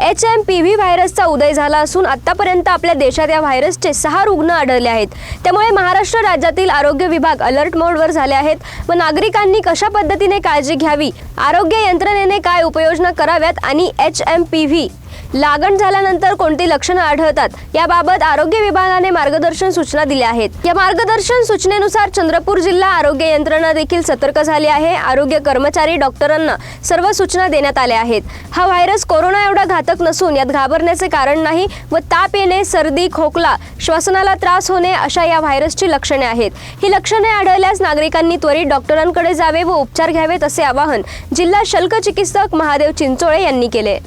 H M P V व्हायरसचा उदय झाला असून आतापर्यंत आपल्या देशात या व्हायरसचे सहा रुग्ण आढळले आहेत. त्यामुळे महाराष्ट्र राज्यातील आरोग्य विभाग अलर्ट मोडवर झाले आहेत. व नागरिकांनी कशा पद्धतीने काळजी घ्यावी? आरोग्य यंत्रणेने काय उपाययोजना कराव्यात? आणि एच एम पी व्ही लागण झाल्यानंतर कोणती लक्षणं आढळतात याबाबत आरोग्य विभागाने मार्गदर्शन सूचना दिल्या आहेत. या मार्गदर्शन सूचनेनुसार चंद्रपूर जिल्हा आरोग्य यंत्रणा देखील सतर्क झाली आहे. आरोग्य कर्मचारी डॉक्टरांना सर्व सूचना देण्यात आल्या आहेत. हा व्हायरस कोरोना एवढा घातक नसून यात घाबरण्याचे कारण नाही व ताप येणे सर्दी खोकला श्वसनाला त्रास होणे अशा या व्हायरसची लक्षणे आहेत. ही लक्षणे आढळल्यास नागरिकांनी त्वरित डॉक्टरांकडे जावे व उपचार घ्यावेत असे आवाहन जिल्हा शल्क चिकित्सक महादेव चिंचोळे यांनी केले.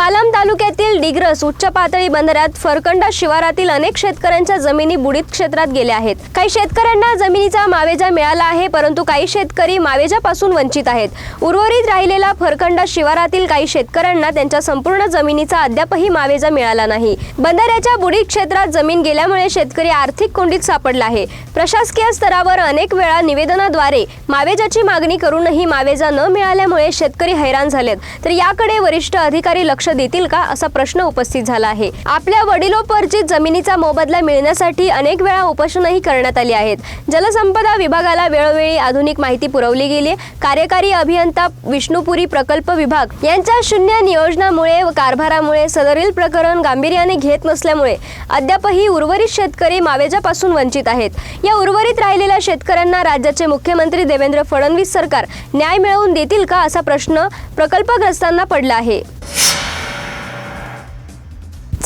पालम तालुक्यातील डिग्रस उच्च पातळी बंदरात फरकंडा शिवारातील अनेक शेतकऱ्यांच्या जमिनी बुडीत क्षेत्रात गेल्या आहेत. काही शेतकऱ्यांना जमिनीचा मावेजा मिळाला आहे परंतु काही शेतकरी मावेजापासून वंचित आहेत. उर्वरित राहिलेला फरकंडा शिवारातील काही शेतकऱ्यांना त्यांच्या संपूर्ण जमिनीचा अद्यापही मावेजा मिळाला नाही. बंधाऱ्याच्या बुडीत क्षेत्रात जमीन गेल्यामुळे शेतकरी आर्थिक कोंडीत सापडला आहे. प्रशासकीय स्तरावर अनेक वेळा निवेदनाद्वारे मावेजाची मागणी करूनही मावेजा न मिळाल्यामुळे शेतकरी हैराण झालेत. तर याकडे वरिष्ठ अधिकारी लक्ष देतील का असा प्रश्न उपस्थित झाला आहे. आपल्या वडिलोपर्जित जमिनीचा मोबदला मिळण्यासाठी अनेक वेळा उपोषणही करण्यात आली आहेत. जलसंपदा विभागाला वेळोवेळी आधुनिक माहिती पुरवली गेली. कार्यकारी अभियंता विष्णुपुरी प्रकल्प विभाग यांच्या शून्य नियोजनामुळे व कारभारामुळे सदरील प्रकरण गांभीर्याने घेत नसल्यामुळे अद्यापही उर्वरित शेतकरी मावेजापासून वंचित आहेत. या उर्वरित राहिलेल्या शेतकऱ्यांना राज्याचे मुख्यमंत्री देवेंद्र फडणवीस सरकार न्याय मिळवून देतील का असा प्रश्न प्रकल्पग्रस्तांना पडला आहे.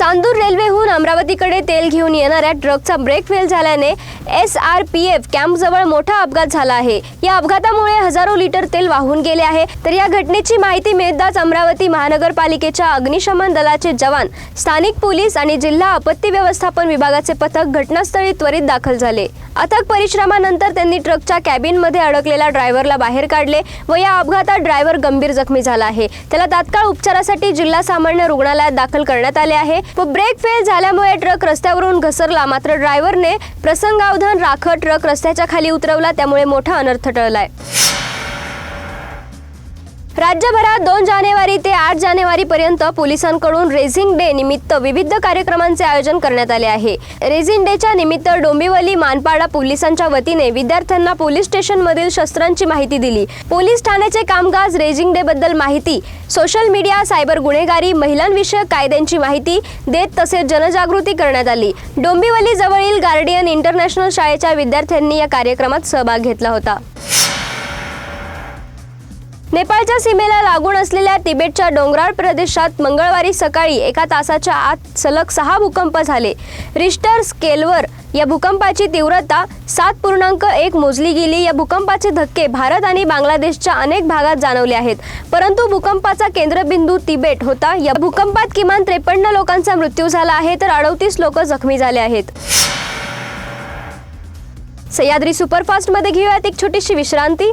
चांदूर रेल्वेहून अमरावतीकडे तेल घेऊन येणाऱ्या ट्रकचा ब्रेक फेल झाल्याने एस आर पी एफ कॅम्पजवळ मोठा अपघात झाला आहे. या अपघातामुळे हजारो लिटर तेल वाहून गेले आहे. तर या घटनेची माहिती मिळताच अमरावती महानगरपालिकेच्या अग्निशमन दलाचे जवान स्थानिक पोलीस आणि जिल्हा आपत्ती व्यवस्थापन विभागाचे पथक घटनास्थळी त्वरित दाखल झाले. अथक परिश्रमानंतर त्यांनी ट्रकच्या कॅबिनमध्ये अडकलेल्या ड्रायव्हरला बाहेर काढले व या अपघातात ड्रायव्हर गंभीर जखमी झाला आहे. त्याला तात्काळ उपचारासाठी जिल्हा सामान्य रुग्णालयात दाखल करण्यात आले आहे. व ब्रेक फेल झाल्यामुळे ट्रक रस्त्यावरून घसरला. मात्र ड्रायव्हरने प्रसंगावधान राखत ट्रक रस्त्याच्या खाली उतरवला त्यामुळे मोठा अनर्थ टळलाय. राज्यभरात दोन जानेवारी ते आठ जानेवारी पर्यंत पोलिसांकडून रेझिंग डे निमित्त विविध कार्यक्रमांचे आयोजन करण्यात आले आहे. रेझिंग डेच्या निमित्त डोंबिवली मानपाडा पोलिसांच्या वतीने विद्यार्थ्यांना पोलीस स्टेशनमधील शस्त्रांची माहिती दिली. पोलीस ठाण्याचे कामकाज रेझिंग डे बद्दल माहिती सोशल मीडिया सायबर गुन्हेगारी महिलांविषयक कायद्यांची माहिती देत तसेच जनजागृती करण्यात आली. डोंबिवली जवळील गार्डियन इंटरनॅशनल शाळेच्या विद्यार्थ्यांनी या कार्यक्रमात सहभाग घेतला होता. नेपाळच्या सीमेला लागून असलेल्या तिबेटच्या डोंगराळ प्रदेशात मंगळवारी सकाळी एका तासाच्या आत सलग सहा भूकंप झाले. रिस्टर स्केलवर या भूकंपाची तीव्रता सात पूर्णांक एक मोजली गेली. या भूकंपाचे धक्के भारत आणि बांगलादेशच्या अनेक भागात जाणवले आहेत. परंतु भूकंपाचा केंद्रबिंदू तिबेट होता. या भूकंपात किमान त्रेपन्न लोकांचा मृत्यू झाला आहे तर अडतीस लोक जखमी झाले आहेत. सह्याद्री सुपरफास्टमध्ये घेऊयात एक छोटीशी विश्रांती.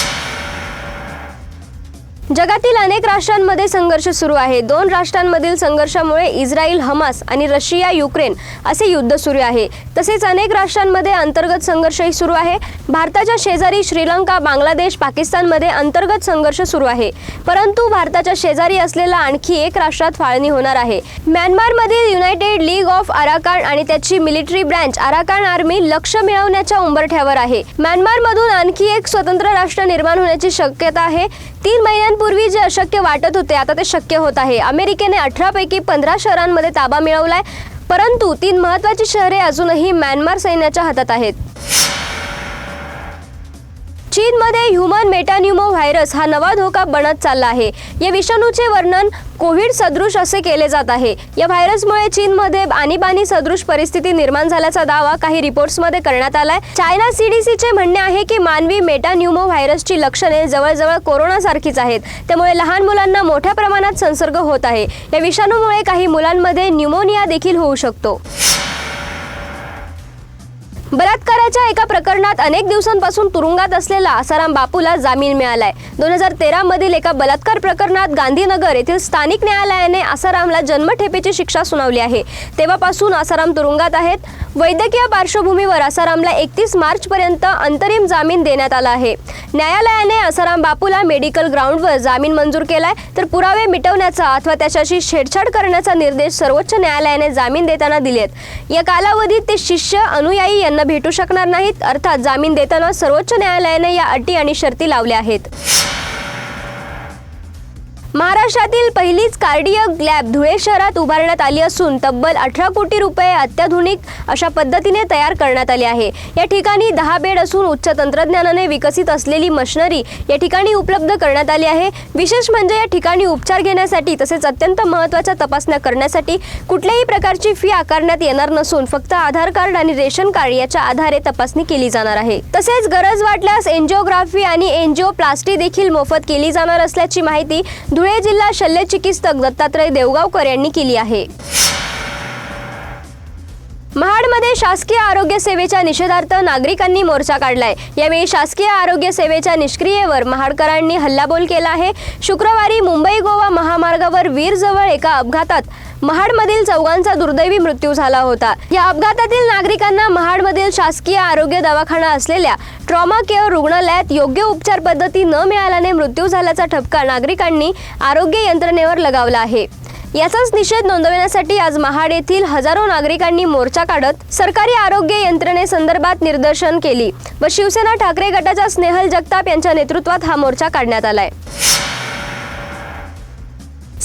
जगातील अनेक राष्ट्रांमध्ये संघर्ष सुरू आहे. दोन राष्ट्रांमधील संघर्षामुळे इस्रायल हमास आणि रशिया युक्रेन असे युद्ध सुरू आहे. तसेच अनेक राष्ट्रांमध्ये अंतर्गत संघर्षही सुरू आहे. भारताच्या शेजारी श्रीलंका बांगलादेश पाकिस्तानमध्ये अंतर्गत संघर्ष सुरू आहे. परंतु भारताच्या शेजारी असलेला आणखी एक राष्ट्रात फाळणी होणार आहे. म्यानमारमधील युनायटेड लीग ऑफ आराकाण आणि त्याची मिलिटरी ब्रँच आराकान आर्मी लक्ष मिळवण्याच्या उंबरठ्यावर आहे. म्यानमारमधून आणखी एक स्वतंत्र राष्ट्र निर्माण होण्याची शक्यता आहे. तीन महिन्यांपूर्वी जे अशक्य वाटत होते आता ते शक्य होत आहे. अमेरिकेने अठरापैकी पंधरा शहरांमध्ये ताबा मिळवलाय परंतु तीन महत्वाची शहरे अजूनही म्यानमार सैन्याच्या हातात आहेत. चीनमध्ये ह्युमन मेटान्युमो व्हायरस हा नवा धोका बनत चालला आहे. या विषाणूचे वर्णन कोविड सदृश असे केले जात आहे. या व्हायरसमुळे चीनमध्ये आणीबाणी सदृश परिस्थिती निर्माण झाल्याचा दावा काही रिपोर्ट्समध्ये करण्यात आलाय. चायना सीडीसीचे म्हणणे आहे की मानवी मेटान्युमो व्हायरसची लक्षणे जवळजवळ कोरोनासारखीच आहेत. त्यामुळे लहान मुलांना मोठ्या प्रमाणात संसर्ग होत आहे. या विषाणूमुळे काही मुलांमध्ये न्यूमोनिया देखील होऊ शकतो. बलात्काराच्या एका प्रकरणात अनेक दिवसांपासून तुरुंगात असलेला आसाराम बापूला जामीन मिळालाय. दोन हजार तेरा मधील एका बलात्कार प्रकरणात गांधीनगर येथील स्थानिक न्यायालयाने आसारामला जन्मठेपेची शिक्षा सुनावली आहे. तेव्हापासून आसाराम तुरुंगात आहेत. वैद्यकीय पार्श्वभूमीवर आसारामला एकतीस मार्च पर्यंत अंतरिम जामीन देण्यात आला आहे. न्यायालयाने आसाराम बापूला मेडिकल ग्राउंडवर जामीन मंजूर केलाय. तर पुरावे मिटवण्याचा अथवा त्याच्याशी छेडछाड करण्याचा निर्देश सर्वोच्च न्यायालयाने जामीन देताना दिलेत. या कालावधीत ते शिष्य अनुयायी यांना भेटू शकणार नाहीत. अर्थात जामीन देताना सर्वोच्च न्यायालयाने या अटी आणि शर्ती लावल्या आहेत. महाराष्ट्रातील पहिलीच कार्डियक लॅब धुळे शहरात उभारण्यात आली असून तब्बल अठरा कोटी रुपये अत्याधुनिक अशा पद्धतीने तयार करण्यात आली आहे. या ठिकाणी दहा बेड असून उच्च तंत्रज्ञानाने विकसित असलेली मशिनरी या ठिकाणी उपलब्ध करण्यात आली आहे. विशेष म्हणजे या ठिकाणी उपचार घेण्यासाठी तसेच अत्यंत महत्त्वाच्या तपासण्या करण्यासाठी कुठल्याही प्रकारची फी आकारण्यात येणार नसून फक्त आधार कार्ड आणि रेशन कार्ड याच्या आधारे तपासणी केली जाणार आहे. तसेच गरज वाटल्यास एन्जिओग्राफी आणि एन्जिओप्लास्टी देखील मोफत केली जाणार असल्याची माहिती धुळे जिल्हा शल्य चिकित्सक दत्तात्रय देवगावकर यांनी केली आहे. महाडमध्ये शासकीय आरोग्य सेवेच्या निषेधार्थ नागरिकांनी मोर्चा काढलाय. यावेळी शासकीय आरोग्य सेवेच्या निष्क्रियेवर महाडकरांनी हल्लाबोल केला आहे. शुक्रवारी मुंबई गोवा महामार्गावर वीरजवळ एका अपघातात महाडमधील चौघांचा दुर्दैवी मृत्यू झाला होता. या अपघातातील नागरिकांना महाडमधील शासकीय आरोग्य दवाखाना असलेल्या ट्रॉमा केअर रुग्णालयात योग्य उपचार पद्धती न मिळाल्याने मृत्यू झाल्याचा ठपका नागरिकांनी आरोग्य यंत्रणेवर लगावला आहे. याचाच निषेध नोंदवण्यासाठी आज महाड येथील हजारो नागरिकांनी मोर्चा काढत सरकारी आरोग्य यंत्रणेसंदर्भात निदर्शन केली व शिवसेना ठाकरे गटाच्या स्नेहल जगताप यांच्या नेतृत्वात हा मोर्चा काढण्यात आलाय.